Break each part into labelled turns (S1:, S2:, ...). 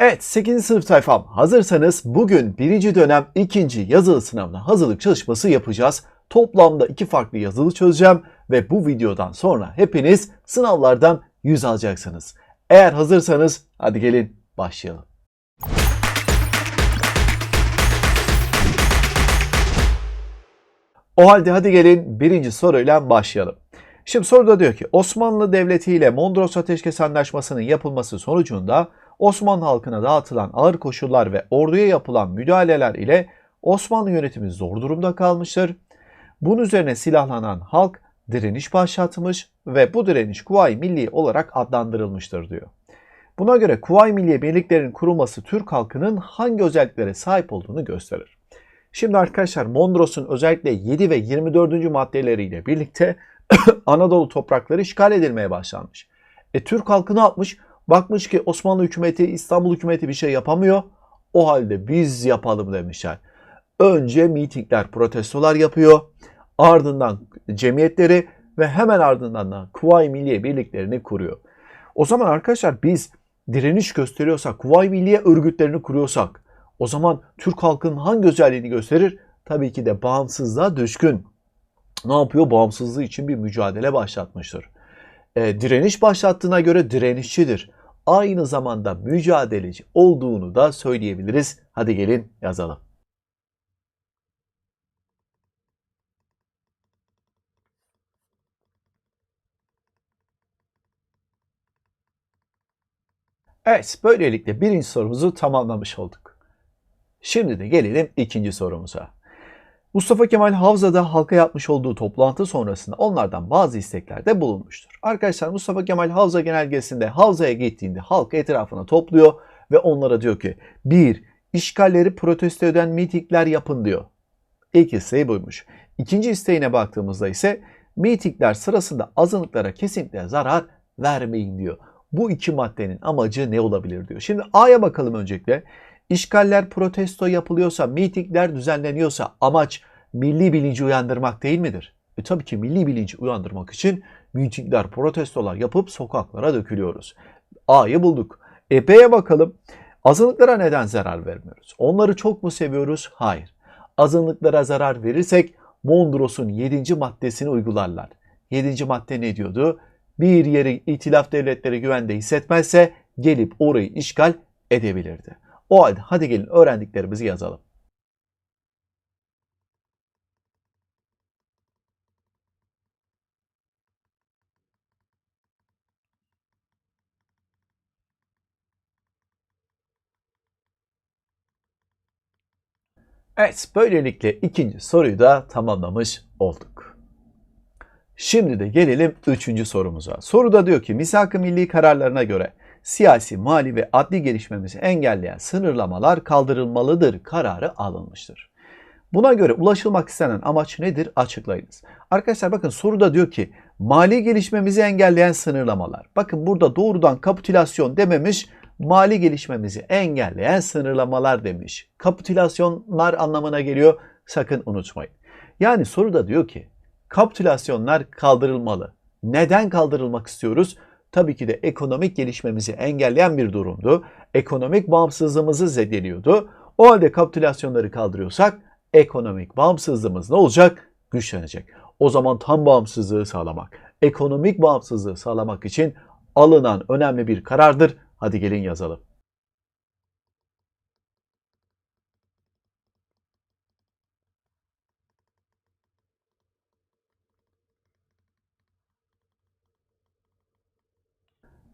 S1: Evet 8. sınıf tayfam hazırsanız bugün 1. dönem 2. yazılı sınavına hazırlık çalışması yapacağız. Toplamda iki farklı yazılı çözeceğim ve bu videodan sonra hepiniz sınavlardan 100 alacaksınız. Eğer hazırsanız hadi gelin başlayalım. O halde hadi gelin birinci soruyla başlayalım. Şimdi soruda diyor ki Osmanlı Devleti ile Mondros Ateşkes Anlaşması'nın yapılması sonucunda Osmanlı halkına dağıtılan ağır koşullar ve orduya yapılan müdahaleler ile Osmanlı yönetimi zor durumda kalmıştır. Bunun üzerine silahlanan halk direniş başlatmış ve bu direniş Kuvayi Milli olarak adlandırılmıştır diyor. Buna göre Kuvayi Milliye birliklerinin kurulması Türk halkının hangi özelliklere sahip olduğunu gösterir. Şimdi arkadaşlar Mondros'un özellikle 7 ve 24. maddeleriyle birlikte Anadolu toprakları işgal edilmeye başlanmış. E Türk halkı ne yapmış? Bakmış ki Osmanlı hükümeti, İstanbul hükümeti bir şey yapamıyor. O halde biz yapalım demişler. Önce mitingler, protestolar yapıyor. Ardından cemiyetleri ve hemen ardından da Kuvayi Milliye birliklerini kuruyor. O zaman arkadaşlar biz direniş gösteriyorsak, Kuvayi Milliye örgütlerini kuruyorsak o zaman Türk halkının hangi özelliğini gösterir? Tabii ki de bağımsızlığa düşkün. Ne yapıyor? Bağımsızlığı için bir mücadele başlatmıştır. E, direniş başlattığına göre direnişçidir. Aynı zamanda mücadeleci olduğunu da söyleyebiliriz. Hadi gelin yazalım. Evet, böylelikle birinci sorumuzu tamamlamış olduk. Şimdi de gelelim ikinci sorumuza. Mustafa Kemal Havza'da halka yapmış olduğu toplantı sonrasında onlardan bazı isteklerde bulunmuştur. Arkadaşlar Mustafa Kemal Havza genelgesinde Havza'ya gittiğinde halkı etrafına topluyor ve onlara diyor ki bir işgalleri protesto eden mitingler yapın diyor. İlk isteği buymuş. İkinci isteğine baktığımızda ise mitingler sırasında azınlıklara kesinlikle zarar vermeyin diyor. Bu iki maddenin amacı ne olabilir diyor. Şimdi A'ya bakalım öncelikle. İşgaller protesto yapılıyorsa, mitingler düzenleniyorsa amaç milli bilinci uyandırmak değil midir? E tabii ki milli bilinci uyandırmak için mitingler, protestolar yapıp sokaklara dökülüyoruz. A'yı bulduk. E bakalım. Azınlıklara neden zarar vermiyoruz? Onları çok mu seviyoruz? Hayır. Azınlıklara zarar verirsek Mondros'un 7. maddesini uygularlar. 7. madde ne diyordu? Bir yeri itilaf devletleri güvende hissetmezse gelip orayı işgal edebilirdi. O halde hadi gelin öğrendiklerimizi yazalım. Evet, böylelikle ikinci soruyu da tamamlamış olduk. Şimdi de gelelim üçüncü sorumuza. Soruda diyor ki misak-ı milli kararlarına göre siyasi, mali ve adli gelişmemizi engelleyen sınırlamalar kaldırılmalıdır kararı alınmıştır. Buna göre ulaşılmak istenen amaç nedir? Açıklayınız. Arkadaşlar bakın soruda diyor ki mali gelişmemizi engelleyen sınırlamalar. Bakın burada doğrudan kapitülasyon dememiş, mali gelişmemizi engelleyen sınırlamalar demiş. Kapitülasyonlar anlamına geliyor. Sakın unutmayın. Yani soruda diyor ki kapitülasyonlar kaldırılmalı. Neden kaldırılmak istiyoruz? Tabii ki de ekonomik gelişmemizi engelleyen bir durumdu. Ekonomik bağımsızlığımızı zedeliyordu. O halde kapitülasyonları kaldırıyorsak ekonomik bağımsızlığımız ne olacak? Güçlenecek. O zaman tam bağımsızlığı sağlamak, ekonomik bağımsızlığı sağlamak için alınan önemli bir karardır. Hadi gelin yazalım.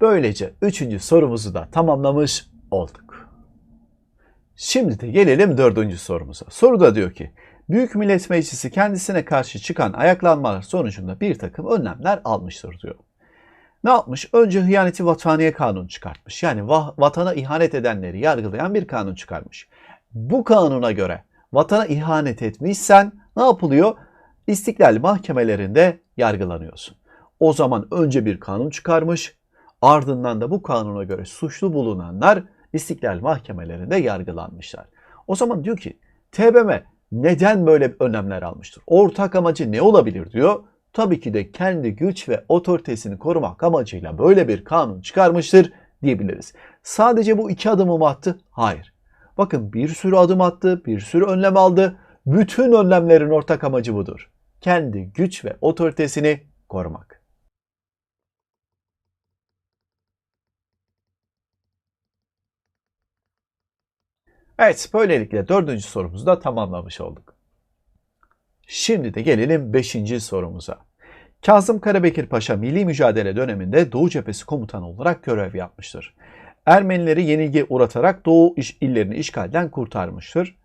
S1: Böylece üçüncü sorumuzu da tamamlamış olduk. Şimdi de gelelim dördüncü sorumuza. Soruda diyor ki, Büyük Millet Meclisi kendisine karşı çıkan ayaklanmalar sonucunda bir takım önlemler almıştır diyor. Ne yapmış? Önce hıyaneti vataniye kanunu çıkartmış. Yani vatana ihanet edenleri yargılayan bir kanun çıkarmış. Bu kanuna göre vatana ihanet etmişsen ne yapılıyor? İstiklal mahkemelerinde yargılanıyorsun. O zaman önce bir kanun çıkarmış, Ardından da bu kanuna göre suçlu bulunanlar istiklal mahkemelerinde yargılanmışlar. O zaman diyor ki TBMM neden böyle önlemler almıştır? Ortak amacı ne olabilir diyor. Tabii ki de kendi güç ve otoritesini korumak amacıyla böyle bir kanun çıkarmıştır diyebiliriz. Sadece bu iki adımı mı attı? Hayır. Bakın bir sürü adım attı, bir sürü önlem aldı. Bütün önlemlerin ortak amacı budur. Kendi güç ve otoritesini korumak. Evet, böylelikle dördüncü sorumuzu da tamamlamış olduk. Şimdi de gelelim beşinci sorumuza. Kazım Karabekir Paşa milli mücadele döneminde Doğu Cephesi komutanı olarak görev yapmıştır. Ermenileri yenilgi uğratarak Doğu iş, illerini işgalden kurtarmıştır.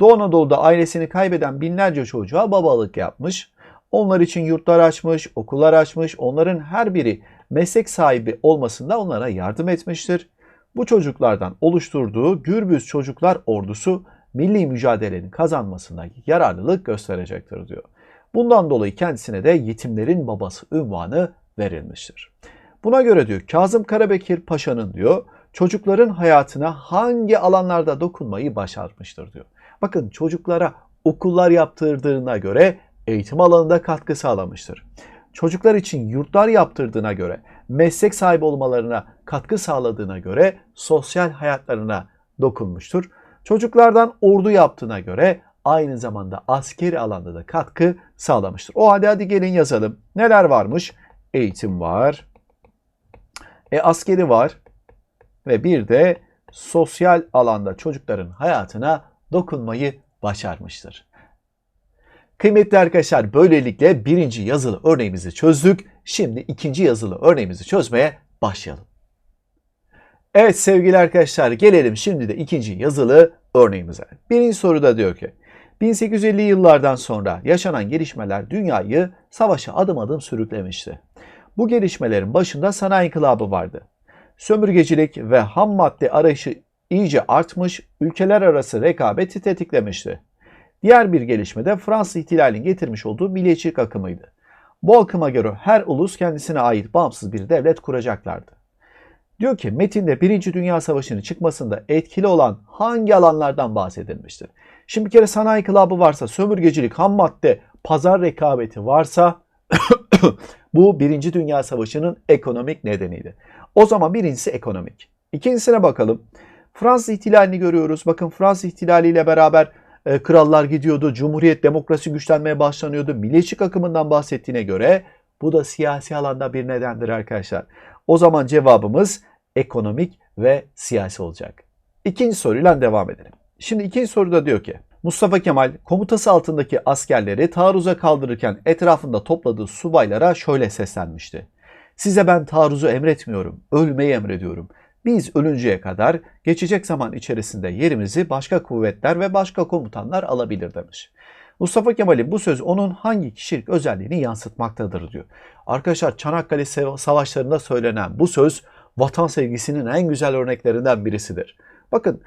S1: Doğu Anadolu'da ailesini kaybeden binlerce çocuğa babalık yapmış. Onlar için yurtlar açmış, okullar açmış, onların her biri meslek sahibi olmasında onlara yardım etmiştir. Bu çocuklardan oluşturduğu Gürbüz Çocuklar Ordusu milli mücadelenin kazanmasında yararlılık gösterecektir diyor. Bundan dolayı kendisine de yetimlerin babası ünvanı verilmiştir. Buna göre diyor Kazım Karabekir Paşa'nın diyor çocukların hayatına hangi alanlarda dokunmayı başarmıştır diyor. Bakın çocuklara okullar yaptırdığına göre eğitim alanında katkı sağlamıştır. Çocuklar için yurtlar yaptırdığına göre, meslek sahibi olmalarına katkı sağladığına göre sosyal hayatlarına dokunmuştur. Çocuklardan ordu yaptığına göre aynı zamanda askeri alanda da katkı sağlamıştır. O halde hadi gelin yazalım. Neler varmış? Eğitim var. E askeri var. Ve bir de sosyal alanda çocukların hayatına dokunmayı başarmıştır. Kıymetli arkadaşlar böylelikle birinci yazılı örneğimizi çözdük. Şimdi ikinci yazılı örneğimizi çözmeye başlayalım. Evet sevgili arkadaşlar gelelim şimdi de ikinci yazılı örneğimize. Birinci soruda diyor ki 1850 yıllardan sonra yaşanan gelişmeler dünyayı savaşa adım adım sürüklemişti. Bu gelişmelerin başında sanayi inkılabı vardı. Sömürgecilik ve ham madde arayışı iyice artmış, ülkeler arası rekabeti tetiklemişti. Diğer bir gelişme de Fransız ihtilalinin getirmiş olduğu milliyetçilik akımıydı. Bu akıma göre her ulus kendisine ait bağımsız bir devlet kuracaklardı. Diyor ki metinde Birinci Dünya Savaşı'nın çıkmasında etkili olan hangi alanlardan bahsedilmiştir? Şimdi bir kere sanayi kılabı varsa, sömürgecilik, ham madde, pazar rekabeti varsa bu Birinci Dünya Savaşı'nın ekonomik nedeniydi. O zaman birincisi ekonomik. İkincisine bakalım. Fransız ihtilalini görüyoruz. Bakın Fransız ihtilaliyle beraber e, krallar gidiyordu. Cumhuriyet, demokrasi güçlenmeye başlanıyordu. Milliyetçilik akımından bahsettiğine göre bu da siyasi alanda bir nedendir arkadaşlar. O zaman cevabımız ekonomik ve siyasi olacak. İkinci soruyla devam edelim. Şimdi ikinci soruda diyor ki Mustafa Kemal komutası altındaki askerleri taarruza kaldırırken etrafında topladığı subaylara şöyle seslenmişti. Size ben taarruzu emretmiyorum, ölmeyi emrediyorum. Biz ölünceye kadar geçecek zaman içerisinde yerimizi başka kuvvetler ve başka komutanlar alabilir demiş. Mustafa Kemal'in bu söz onun hangi kişilik özelliğini yansıtmaktadır diyor. Arkadaşlar Çanakkale savaşlarında söylenen bu söz vatan sevgisinin en güzel örneklerinden birisidir. Bakın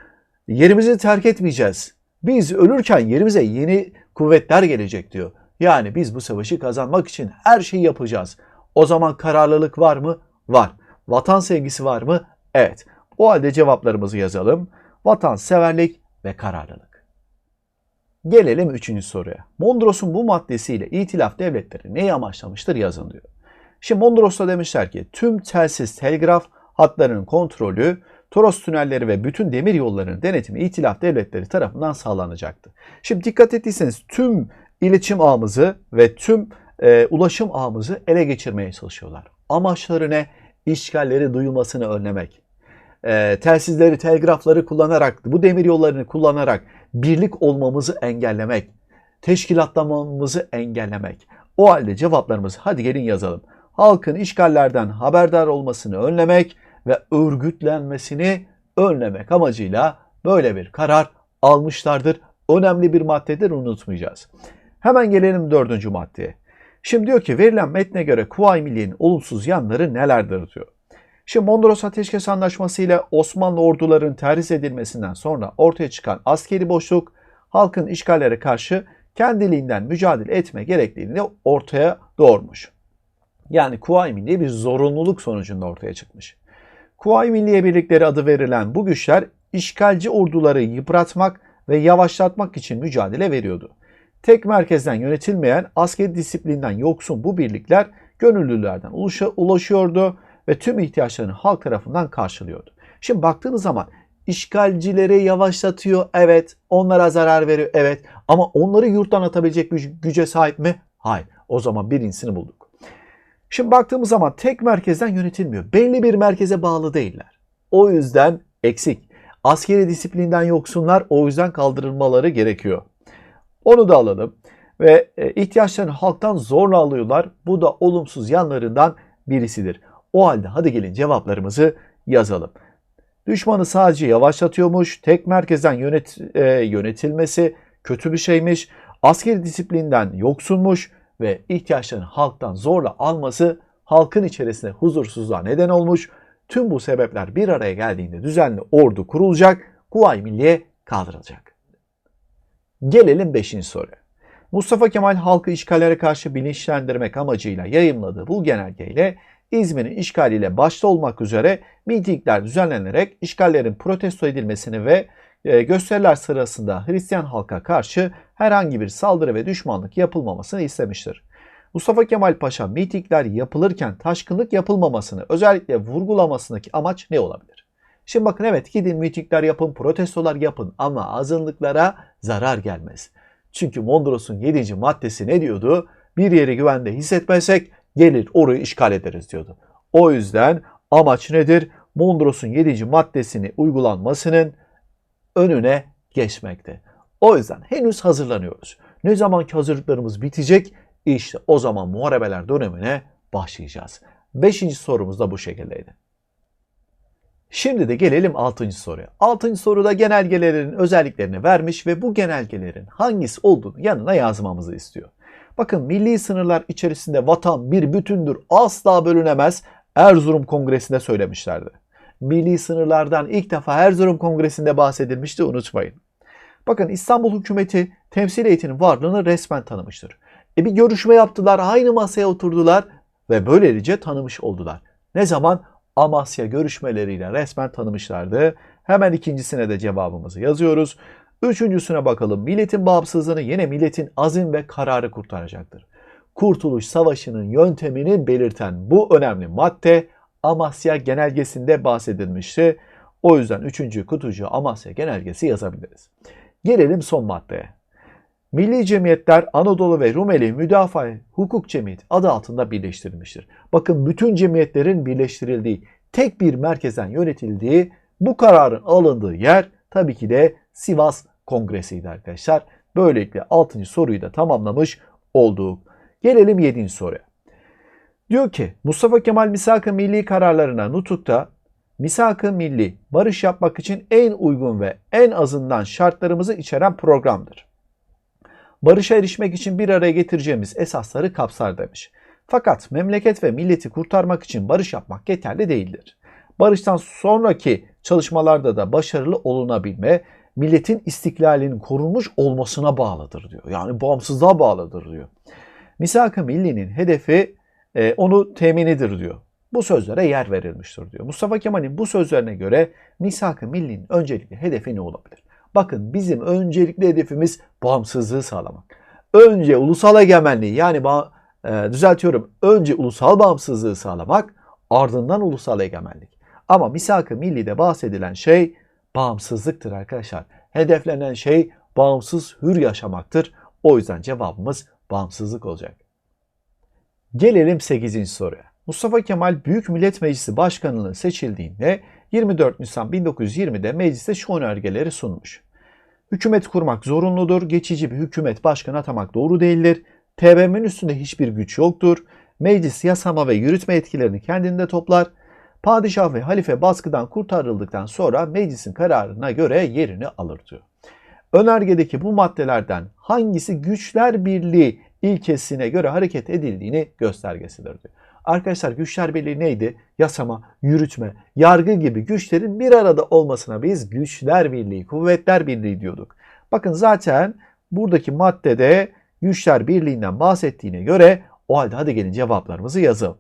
S1: yerimizi terk etmeyeceğiz. Biz ölürken yerimize yeni kuvvetler gelecek diyor. Yani biz bu savaşı kazanmak için her şeyi yapacağız. O zaman kararlılık var mı? Var. Vatan sevgisi var mı? Evet. O halde cevaplarımızı yazalım. Vatanseverlik ve kararlılık. Gelelim üçüncü soruya. Mondros'un bu maddesiyle itilaf devletleri neyi amaçlamıştır yazın diyor. Şimdi Mondros'ta demişler ki tüm telsiz telgraf hatlarının kontrolü, Toros tünelleri ve bütün demir yollarının denetimi itilaf devletleri tarafından sağlanacaktı. Şimdi dikkat ettiyseniz tüm iletişim ağımızı ve tüm e, ulaşım ağımızı ele geçirmeye çalışıyorlar. Amaçları ne? İşgalleri duyulmasını önlemek. E, telsizleri, telgrafları kullanarak, bu demir yollarını kullanarak birlik olmamızı engellemek, teşkilatlamamızı engellemek. O halde cevaplarımızı hadi gelin yazalım. Halkın işgallerden haberdar olmasını önlemek ve örgütlenmesini önlemek amacıyla böyle bir karar almışlardır. Önemli bir maddedir unutmayacağız. Hemen gelelim dördüncü maddeye. Şimdi diyor ki verilen metne göre Kuvayi Milliye'nin olumsuz yanları nelerdir diyor. Şimdi Mondros Ateşkes Anlaşması ile Osmanlı orduların terhis edilmesinden sonra ortaya çıkan askeri boşluk halkın işgallere karşı kendiliğinden mücadele etme gerekliliğini ortaya doğurmuş. Yani Kuvayi Milliye bir zorunluluk sonucunda ortaya çıkmış. Kuvayi Milliye Birlikleri adı verilen bu güçler işgalci orduları yıpratmak ve yavaşlatmak için mücadele veriyordu. Tek merkezden yönetilmeyen askeri disiplinden yoksun bu birlikler gönüllülerden ulaşıyordu ve tüm ihtiyaçlarını halk tarafından karşılıyordu. Şimdi baktığınız zaman işgalcileri yavaşlatıyor. Evet. Onlara zarar veriyor. Evet. Ama onları yurttan atabilecek bir güce sahip mi? Hayır. O zaman birincisini bulduk. Şimdi baktığımız zaman tek merkezden yönetilmiyor. Belli bir merkeze bağlı değiller. O yüzden eksik. Askeri disiplinden yoksunlar. O yüzden kaldırılmaları gerekiyor. Onu da alalım. Ve e, ihtiyaçlarını halktan zorla alıyorlar. Bu da olumsuz yanlarından birisidir. O halde hadi gelin cevaplarımızı yazalım. Düşmanı sadece yavaşlatıyormuş, tek merkezden yönet, e, yönetilmesi kötü bir şeymiş, askeri disiplinden yoksunmuş ve ihtiyaçlarını halktan zorla alması halkın içerisinde huzursuzluğa neden olmuş. Tüm bu sebepler bir araya geldiğinde düzenli ordu kurulacak, Kuvayi Milliye kaldırılacak. Gelelim 5. soruya. Mustafa Kemal halkı işgallere karşı bilinçlendirmek amacıyla yayımladığı bu genelgeyle İzmir'in işgaliyle başta olmak üzere mitingler düzenlenerek işgallerin protesto edilmesini ve e, gösteriler sırasında Hristiyan halka karşı herhangi bir saldırı ve düşmanlık yapılmamasını istemiştir. Mustafa Kemal Paşa mitingler yapılırken taşkınlık yapılmamasını özellikle vurgulamasındaki amaç ne olabilir? Şimdi bakın evet gidin mitingler yapın, protestolar yapın ama azınlıklara zarar gelmez. Çünkü Mondros'un 7. maddesi ne diyordu? Bir yeri güvende hissetmezsek gelir orayı işgal ederiz diyordu. O yüzden amaç nedir? Mondros'un 7. maddesini uygulanmasının önüne geçmekte. O yüzden henüz hazırlanıyoruz. Ne zamanki hazırlıklarımız bitecek işte o zaman muharebeler dönemine başlayacağız. Beşinci sorumuz da bu şekildeydi. Şimdi de gelelim 6. soruya. 6. soruda genelgelerin özelliklerini vermiş ve bu genelgelerin hangisi olduğunu yanına yazmamızı istiyor. Bakın milli sınırlar içerisinde vatan bir bütündür asla bölünemez Erzurum Kongresi'nde söylemişlerdi. Milli sınırlardan ilk defa Erzurum Kongresi'nde bahsedilmişti unutmayın. Bakın İstanbul hükümeti temsil heyetinin varlığını resmen tanımıştır. E bir görüşme yaptılar, aynı masaya oturdular ve böylece tanımış oldular. Ne zaman? Amasya görüşmeleriyle resmen tanımışlardı. Hemen ikincisine de cevabımızı yazıyoruz. Üçüncüsüne bakalım. Milletin bağımsızlığını yine milletin azim ve kararı kurtaracaktır. Kurtuluş Savaşı'nın yöntemini belirten bu önemli madde Amasya Genelgesi'nde bahsedilmişti. O yüzden üçüncü kutucu Amasya Genelgesi yazabiliriz. Gelelim son maddeye. Milli Cemiyetler Anadolu ve Rumeli Müdafaa Hukuk Cemiyeti adı altında birleştirilmiştir. Bakın bütün cemiyetlerin birleştirildiği, tek bir merkezden yönetildiği bu kararın alındığı yer tabii ki de Sivas Kongresi'ydi arkadaşlar. Böylelikle 6. soruyu da tamamlamış olduk. Gelelim 7. soruya. Diyor ki Mustafa Kemal Misak-ı Milli kararlarına nutukta Misak-ı Milli barış yapmak için en uygun ve en azından şartlarımızı içeren programdır. Barışa erişmek için bir araya getireceğimiz esasları kapsar demiş. Fakat memleket ve milleti kurtarmak için barış yapmak yeterli değildir. Barıştan sonraki çalışmalarda da başarılı olunabilme milletin istiklalinin korunmuş olmasına bağlıdır diyor. Yani bağımsızlığa bağlıdır diyor. Misak-ı Milli'nin hedefi e, onu teminidir diyor. Bu sözlere yer verilmiştir diyor. Mustafa Kemal'in bu sözlerine göre Misak-ı Milli'nin öncelikli hedefi ne olabilir? Bakın bizim öncelikli hedefimiz bağımsızlığı sağlamak. Önce ulusal egemenliği yani e, düzeltiyorum önce ulusal bağımsızlığı sağlamak ardından ulusal egemenlik. Ama misak-ı millide bahsedilen şey bağımsızlıktır arkadaşlar. Hedeflenen şey bağımsız hür yaşamaktır. O yüzden cevabımız bağımsızlık olacak. Gelelim 8. soruya. Mustafa Kemal Büyük Millet Meclisi Başkanlığı seçildiğinde 24 Nisan 1920'de mecliste şu önergeleri sunmuş. Hükümet kurmak zorunludur. Geçici bir hükümet başkanı atamak doğru değildir. TBMM'nin üstünde hiçbir güç yoktur. Meclis yasama ve yürütme etkilerini kendinde toplar. Padişah ve halife baskıdan kurtarıldıktan sonra meclisin kararına göre yerini alır diyor. Önergedeki bu maddelerden hangisi güçler birliği ilkesine göre hareket edildiğini göstergesidir diyor. Arkadaşlar güçler birliği neydi? Yasama, yürütme, yargı gibi güçlerin bir arada olmasına biz güçler birliği, kuvvetler birliği diyorduk. Bakın zaten buradaki maddede güçler birliğinden bahsettiğine göre o halde hadi gelin cevaplarımızı yazalım.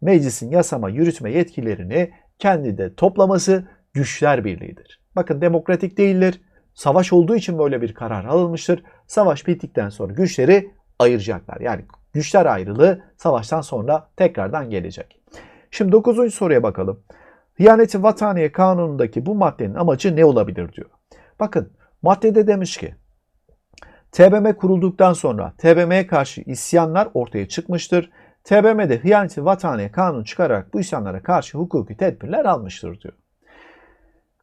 S1: Meclisin yasama, yürütme yetkilerini kendi de toplaması güçler birliğidir. Bakın demokratik değildir. Savaş olduğu için böyle bir karar alınmıştır. Savaş bittikten sonra güçleri ayıracaklar. Yani güçler ayrılığı savaştan sonra tekrardan gelecek. Şimdi 9. soruya bakalım. Hıyaneti Vataniye Kanunu'ndaki bu maddenin amacı ne olabilir diyor. Bakın maddede demiş ki TBMM kurulduktan sonra TBMM'ye karşı isyanlar ortaya çıkmıştır. TBMM'de hıyaneti vataniye kanun çıkararak bu isyanlara karşı hukuki tedbirler almıştır diyor.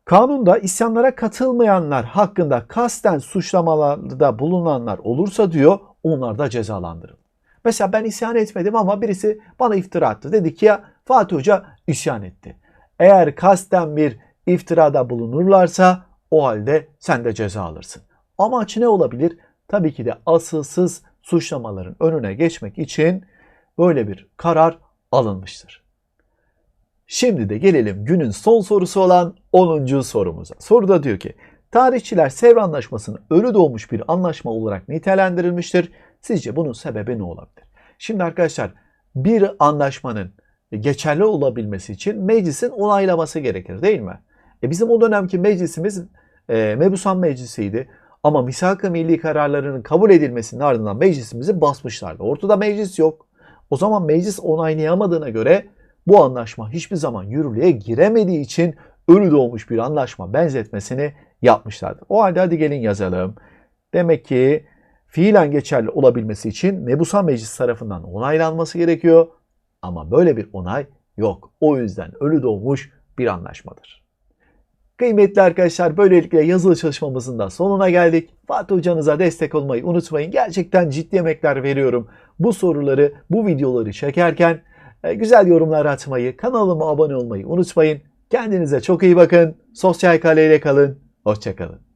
S1: Kanunda isyanlara katılmayanlar hakkında kasten suçlamalarda bulunanlar olursa diyor onlar da cezalandırılır. Mesela ben isyan etmedim ama birisi bana iftira attı. Dedi ki ya Fatih Hoca isyan etti. Eğer kasten bir iftirada bulunurlarsa o halde sen de ceza alırsın. Amaç ne olabilir? Tabii ki de asılsız suçlamaların önüne geçmek için böyle bir karar alınmıştır. Şimdi de gelelim günün son sorusu olan 10. sorumuza. Soruda diyor ki tarihçiler Sevr Anlaşması'nı ölü doğmuş bir anlaşma olarak nitelendirilmiştir. Sizce bunun sebebi ne olabilir? Şimdi arkadaşlar bir anlaşmanın geçerli olabilmesi için meclisin onaylaması gerekir değil mi? E bizim o dönemki meclisimiz e, Mebusan Meclisi'ydi. Ama misak-ı milli kararlarının kabul edilmesinin ardından meclisimizi basmışlardı. Ortada meclis yok. O zaman meclis onaylayamadığına göre bu anlaşma hiçbir zaman yürürlüğe giremediği için ölü doğmuş bir anlaşma benzetmesini yapmışlardı. O halde hadi gelin yazalım. Demek ki fiilen geçerli olabilmesi için Mebusan Meclis tarafından onaylanması gerekiyor. Ama böyle bir onay yok. O yüzden ölü doğmuş bir anlaşmadır. Kıymetli arkadaşlar böylelikle yazılı çalışmamızın da sonuna geldik. Fatih hocanıza destek olmayı unutmayın. Gerçekten ciddi emekler veriyorum. Bu soruları, bu videoları çekerken e, güzel yorumlar atmayı, kanalıma abone olmayı unutmayın. Kendinize çok iyi bakın. Sosyal kaleyle kalın. Hoşçakalın.